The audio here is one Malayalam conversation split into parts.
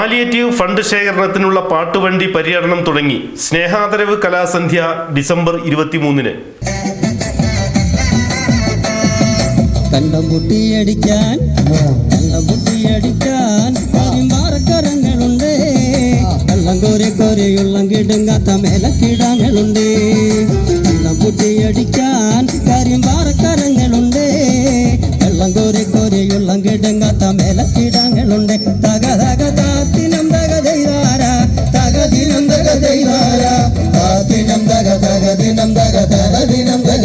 പാലിയേറ്റീവ് ഫണ്ട് ശേഖരണത്തിനുള്ള പാട്ടുവണ്ടി പര്യടനം തുടങ്ങി. സ്നേഹാദരവ് കലാസന്ധ്യ ഡിസംബർ ഇരുപത്തിമൂന്നിന്. കണ്ടം പൊട്ടിയടിക്കാൻ കണ്ടം പൊട്ടിയടിക്കാൻ കരിമ്പാറക്കരങ്ങളുണ്ട് വെള്ളം കോരി കോരിയുള്ള കിടുങ്ങാത്ത മേലക്കിടങ്ങളുണ്ട്. കണ്ടം പൊട്ടിയടിക്കാൻ കരിമ്പാറക്കരങ്ങളുണ്ട്. വെള്ളം കോരി കോരിയുള്ളം കിടുങ്ങാത്ത മേലക്കിടാങ്ങളുണ്ട്. തക തകദിനം തക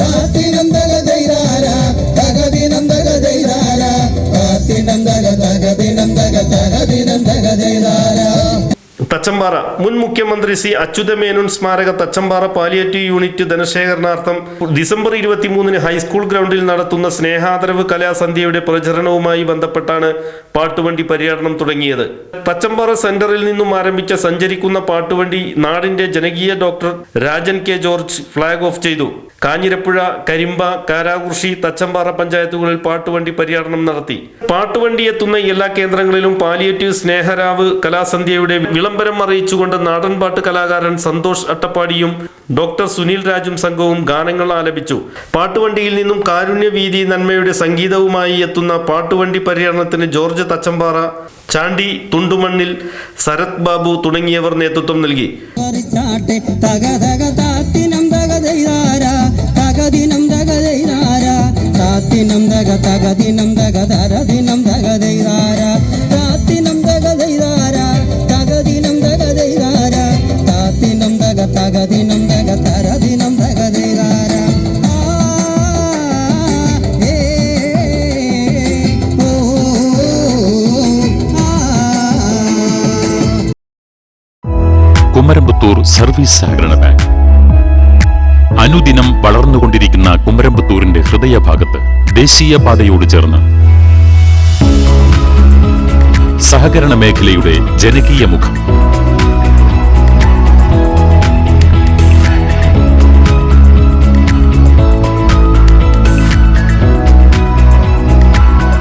തകദിനം തക ചെയ്താര താത്തിനം തക തക ചെയ്താര തക തകദിനം തക തകദിനം തക ചെയ്താര തച്ചമ്പാറ. മുൻ മുഖ്യമന്ത്രി സി അച്യുതമേനോൻ സ്മാരക തച്ചമ്പാറ പാലിയേറ്റീവ് യൂണിറ്റ് ധനശേഖരണാർത്ഥം ഡിസംബർ ഇരുപത്തിമൂന്നിന് ഹൈസ്കൂൾ ഗ്രൗണ്ടിൽ നടത്തുന്ന സ്നേഹാദരവ് കലാസന്ധ്യയുടെ പ്രചരണവുമായി ബന്ധപ്പെട്ടാണ് പാട്ടുവണ്ടി പര്യടനം തുടങ്ങിയത്. തച്ചമ്പാറ സെന്ററിൽ നിന്നും ആരംഭിച്ച സഞ്ചരിക്കുന്ന പാട്ടുവണ്ടി നാടിന്റെ ജനകീയ doctor Rajan K George flag off ചെയ്തു. കാഞ്ഞിരപ്പുഴ കരിമ്പ കാരാകുർഷി തച്ചമ്പാറ പഞ്ചായത്തുകളിൽ പാട്ടുവണ്ടി പര്യടനം നടത്തി. പാട്ടുവണ്ടി എത്തുന്ന എല്ലാ കേന്ദ്രങ്ങളിലും പാലിയേറ്റീവ് സ്നേഹരാവ് കലാസന്ധ്യയുടെ വിളംബരം അറിയിച്ചുകൊണ്ട് നാടൻപാട്ട് കലാകാരൻ സന്തോഷ് അട്ടപ്പാടിയും ഡോക്ടർ സുനിൽ രാജും സംഘവും ഗാനങ്ങൾ ആലപിച്ചു. പാട്ടുവണ്ടിയിൽ നിന്നും കാരുണ്യവീതി നന്മയുടെ സംഗീതവുമായി എത്തുന്ന പാട്ടുവണ്ടി പര്യടനത്തിന് ജോർജ് തച്ചമ്പാറ ചാണ്ടി തുണ്ടുമണ്ണിൽ സരത് ബാബു തുടങ്ങിയവർ നേതൃത്വം നൽകി. പറിച്ചാട്ടെ തക തക താത്തിനം കുമരമ്പത്തൂർ സർവീസ് സഹകരണ ബാങ്ക്. അനുദിനം വളർന്നുകൊണ്ടിരിക്കുന്ന കുമരമ്പത്തൂരിന്റെ ഹൃദയഭാഗത്ത് ദേശീയപാതയോട് ചേർന്ന് സഹകരണ മേഖലയുടെ ജനകീയ മുഖം.